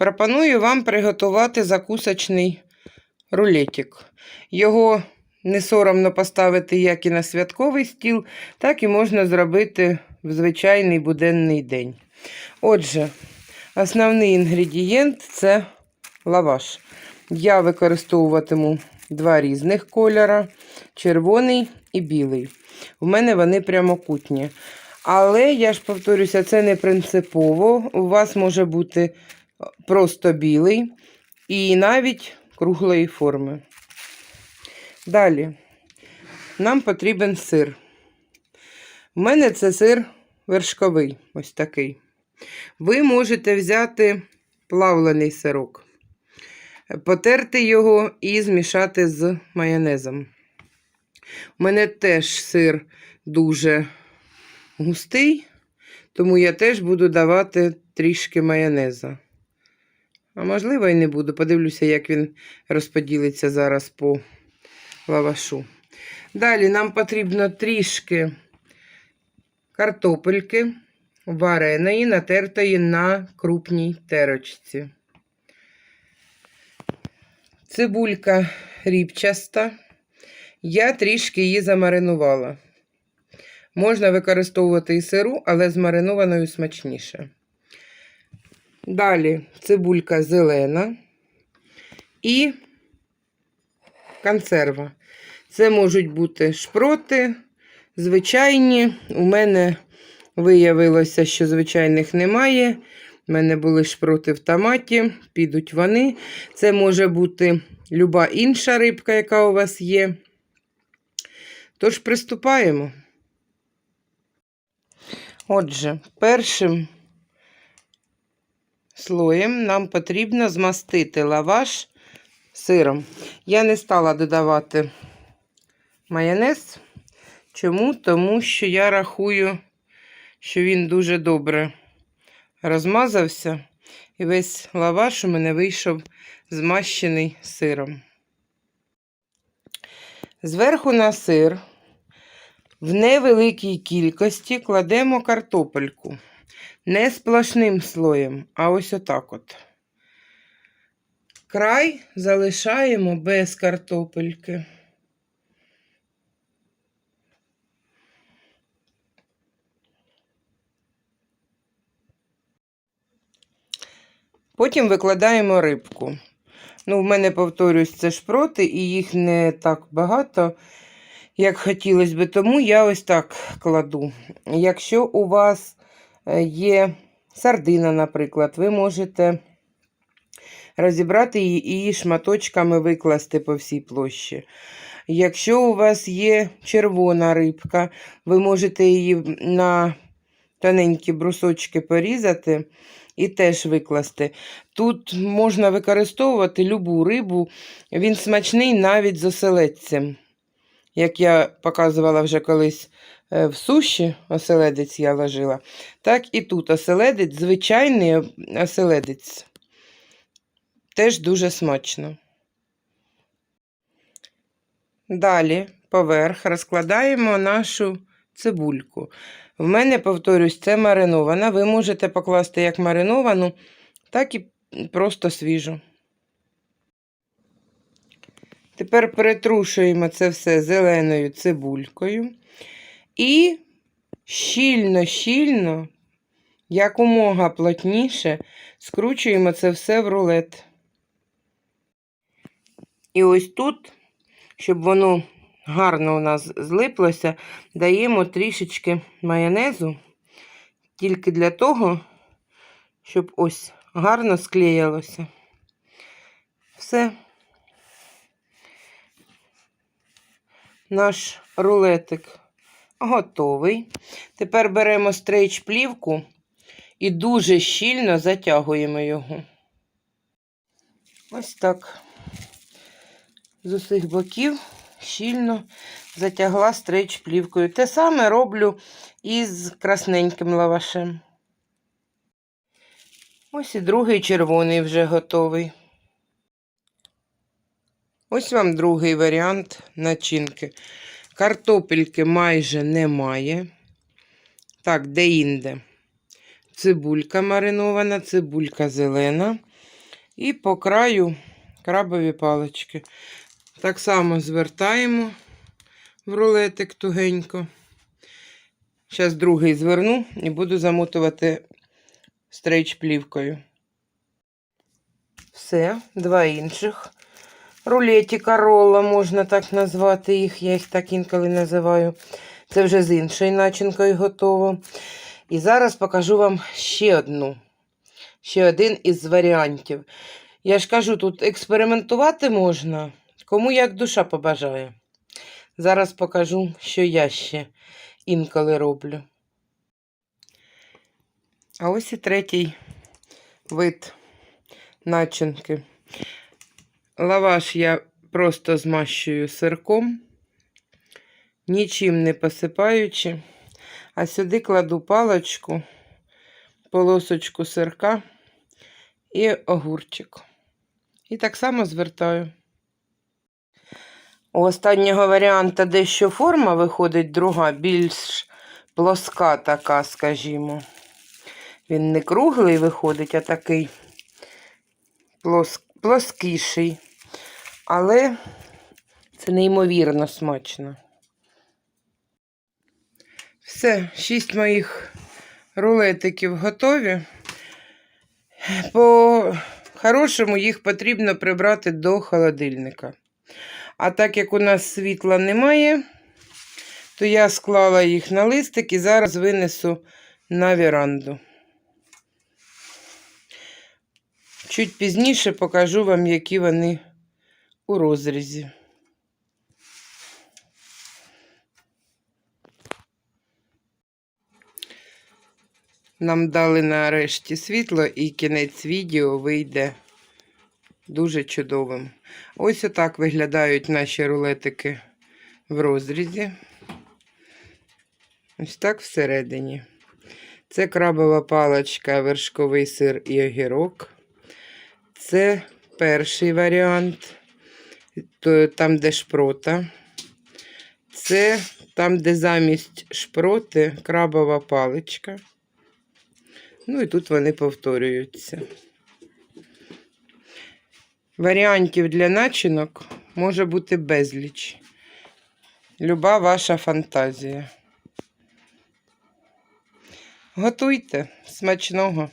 пропоную вам приготувати закусочний рулетик. Його не соромно поставити як і на святковий стіл, так і можна зробити в звичайний буденний день. Отже, основний інгредієнт це лаваш. Я використовуватиму два різних кольора червоний і білий. У мене вони прямокутні. Але я ж повторюся, це не принципово. У вас може бути просто білий і навіть круглої форми. Далі нам потрібен сир. У мене це сир вершковий, ось такий. Ви можете взяти плавлений сирок, потерти його і змішати з майонезом. У мене теж сир дуже густий, тому я теж буду давати трішки майонеза. А можливо, і не буду. Подивлюся, як він розподілиться зараз по лавашу. Далі нам потрібно трішки картопельки вареної, натертої на крупній терочці. Цибулька рібчаста. Я трішки її замаринувала. Можна використовувати і сиру, але з маринованою смачніше. Далі цибулька зелена і консерва. Це можуть бути шпроти, звичайні. У мене виявилося, що звичайних немає. У мене були шпроти в томаті, підуть вони. Це може бути люба інша рибка, яка у вас є. Тож приступаємо. Отже, першим слоєм нам потрібно змастити лаваш сиром. Я не стала додавати майонез. Чому? Тому що я рахую, що він дуже добре розмазався, і весь лаваш у мене вийшов змащений сиром. Зверху на сир в невеликій кількості кладемо картопельку. Не сплошним слоєм, а ось отак от. Край залишаємо без картопельки. Потім викладаємо рибку. Ну, в мене, повторюсь, це шпроти, і їх не так багато, як хотілося би, тому я ось так кладу. Якщо у вас є сардина, наприклад, ви можете розібрати її і шматочками викласти по всій площі. Якщо у вас є червона рибка, ви можете її на тоненькі брусочки порізати і теж викласти. Тут можна використовувати любу рибу, він смачний навіть з оселедцем. Як я показувала вже колись е, в суші, оселедець я ложила, так і тут оселедець, звичайний оселедець. Теж дуже смачно. Далі поверх розкладаємо нашу цибульку. В мене, повторюсь, це маринована. Ви можете покласти як мариновану, так і просто свіжу. Тепер перетрушуємо це все зеленою цибулькою. І щільно-щільно, якомога плотніше, скручуємо це все в рулет. І ось тут, щоб воно гарно у нас злиплося, даємо трішечки майонезу, тільки для того, щоб ось гарно склеїлося. Все. Наш рулетик готовий. Тепер беремо стрейч-плівку і дуже щільно затягуємо його. Ось так. З усіх боків щільно затягла стрейч плівкою. Те саме роблю із красненьким лавашем. Ось і другий червоний вже готовий. Ось вам другий варіант начинки. Картопельки майже немає. Так, де-інде. Цибулька маринована, цибулька зелена. І по краю крабові палички. Так само звертаємо в рулетик тугенько. Зараз другий зверну і буду замотувати стрейч плівкою. Все, два інших. Рулетика рола, можна так назвати їх, я їх так інколи називаю. Це вже з іншою начинкою готово. І зараз покажу вам ще одну. Ще один із варіантів. Я ж кажу, тут експериментувати можна, кому як душа побажає. Зараз покажу, що я ще інколи роблю. А ось і третій вид начинки. Лаваш я просто змащую сирком, нічим не посипаючи, а сюди кладу палочку, полосочку сирка і огурчик. І так само звертаю. У останнього варіанта дещо форма виходить друга, більш плоска така, скажімо. Він не круглий виходить, а такий плоск... плоскіший. Але це неймовірно смачно. Все, шість моїх рулетиків готові. По-хорошому їх потрібно прибрати до холодильника. А так як у нас світла немає, то я склала їх на листик і зараз винесу на веранду. Чуть пізніше покажу вам, які вони у розрізі. Нам дали нарешті світло, і кінець відео вийде дуже чудовим. Ось отак виглядають наші рулетики в розрізі. Ось так всередині. Це крабова паличка, вершковий сир і огірок. Це перший варіант, там, де шпрота. Це там, де замість шпроти крабова паличка. Ну і тут вони повторюються. Варіантів для начинок може бути безліч. Люба ваша фантазія. Готуйте смачного.